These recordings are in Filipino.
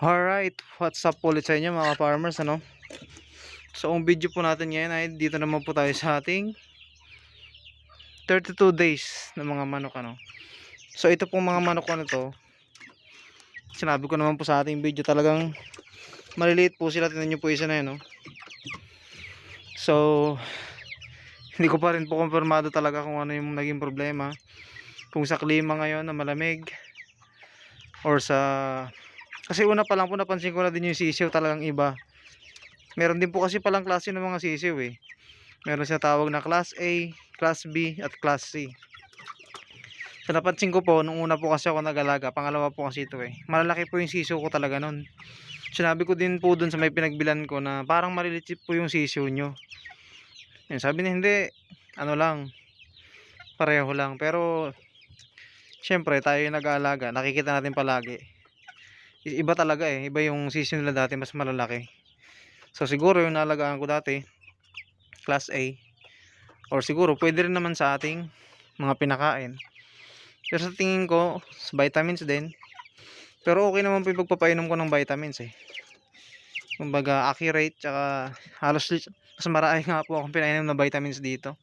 Alright, what's up ulit sa inyo mga farmers ano? So ang video po natin ngayon ay dito naman po tayo sa ating 32 days ng mga manok ano. So ito pong mga manok ko na to. Sinabi ko naman po sa ating video talagang maliliit po sila. Tingnan nyo po isa na yun no? So hindi ko pa rin po kumpirmado talaga kung ano yung naging problema. Kung sa klima ngayon na malamig or sa kasi una pa lang po napansin ko na din yung sisiw talagang iba. Meron din po kasi palang klase ng mga sisiw eh. Meron siya tawag na class A, class B at class C. So napansin ko po nung una po kasi ako nag-alaga, pangalawa po kasi ito eh. Malalaki po yung sisiw ko talaga nun. Sinabi ko din po dun sa may pinagbilan ko na parang maliliit po yung sisiw nyo. Yan, sabi niya hindi, ano lang, pareho lang. Pero syempre tayo yung nag-aalaga, nakikita natin palagi iba talaga eh. Iba yung season nila dati, mas malalaki. So siguro yung nalagaan ko dati, class A. Or siguro pwede rin naman sa ating mga pinakain. Pero sa tingin ko, vitamins din. Pero okay naman po yung ko ng vitamins eh. Kumbaga accurate, tsaka halos mas marami nga po akong pinainom na vitamins dito.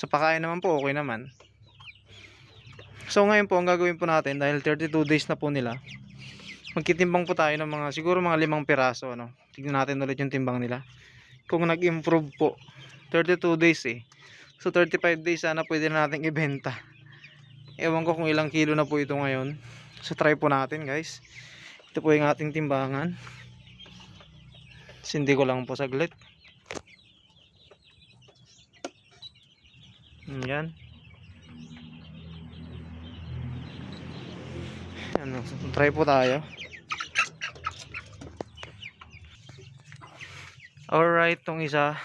Sa pakain naman po, okay naman. So ngayon po ang gagawin po natin dahil 32 days na po nila. Magkitimbang po tayo ng mga siguro mga limang piraso ano. Tignan natin ulit yung timbang nila. Kung nag-improve po 32 days eh. So 35 days sana pwede na nating ibenta. Ewan ko kung ilang kilo na po ito ngayon. So try po natin guys. Ito po yung ating timbangan. Sindi ko lang po saglit. Yan. Ano, try po tayo. Alright, tong isa.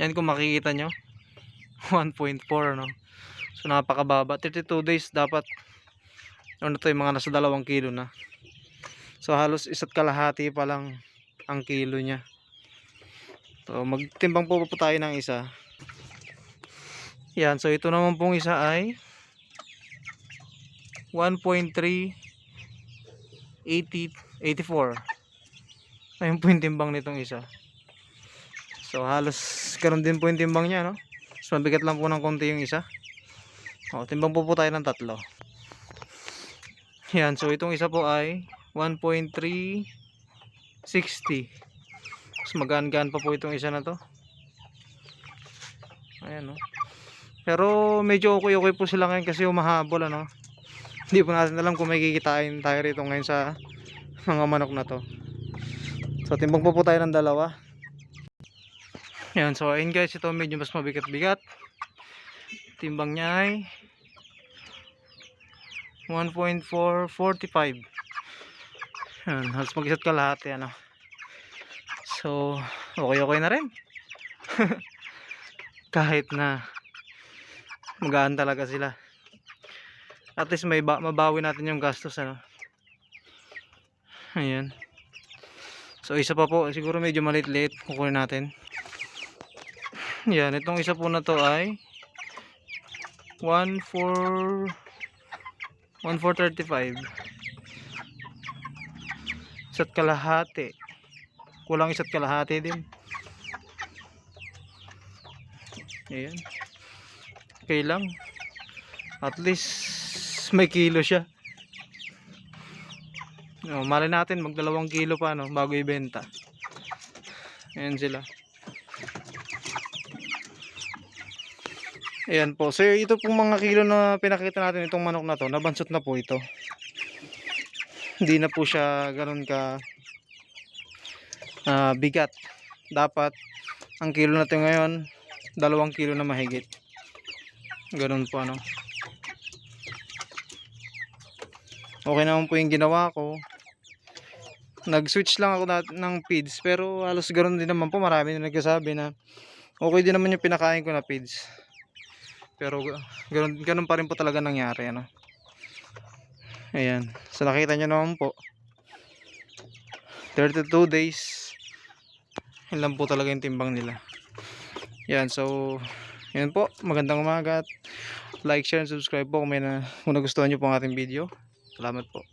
Yan kung makikita nyo. 1.4 ano. So napakababa. 32 days dapat ano to yung mga nasa 2 kilo na. So halos isa't kalahati pa lang ang kilo niya. So magtimbang po po tayo ng isa. Yan, so ito naman pong isa ay 1.3 80 84 ayun po yung timbang nitong isa. So halos karon din po yung timbang niya no? So mabigat lang po ng konti yung isa. O, timbang po po tayo ng tatlo. Yan so itong isa po ay 1.3 60 mas magaan-gaan pa po itong isa na to. Ayan no? Pero medyo okay okay po sila ngayon kasi umahabol ano hindi po natin alam kung may kikitain tayo rito ngayon sa mga manok na to. So timbang po po tayo ng dalawa. Yan so ayun guys ito medyo mas mabigat bigat timbang niya ay 1.445 yan halos mag isa't kalahati ano. So okay okay na rin. Kahit na magaan talaga sila at least may ba mabawi natin yung gastos ano. Ayan. So isa pa po. Siguro medyo maliit-liit. Kukunin natin. Yan itong isa po na to ay 1 4 1435 isa't kalahati. Kulang isa't kalahati din. Ayan. Okay lang. At least may kilo siya. No, mali natin magdalawang kilo pa no, bago ibenta. Ayan sila. Ayan po. So ito pong mga kilo na pinakita natin itong manok na to nabansot na po ito. Hindi na po siya ganun ka ah, bigat. Dapat ang kilo natin ngayon dalawang kilo na mahigit. Ganun po ano okay naman po yung ginawa ko. Nag-switch lang ako ng feeds pero halos ganoon din naman po. Marami na nagsasabi na okay din naman yung pinakain ko na feeds. Pero ganoon, ganoon pa rin po talaga nangyari ano. Ayan. So nakita nyo naman po. 32 days. Yun lang po talaga yung timbang nila. Yan so yun po. Magandang umaga at like, share, and subscribe po kung may na kung nagustuhan nyo po ang ating video Salamat po.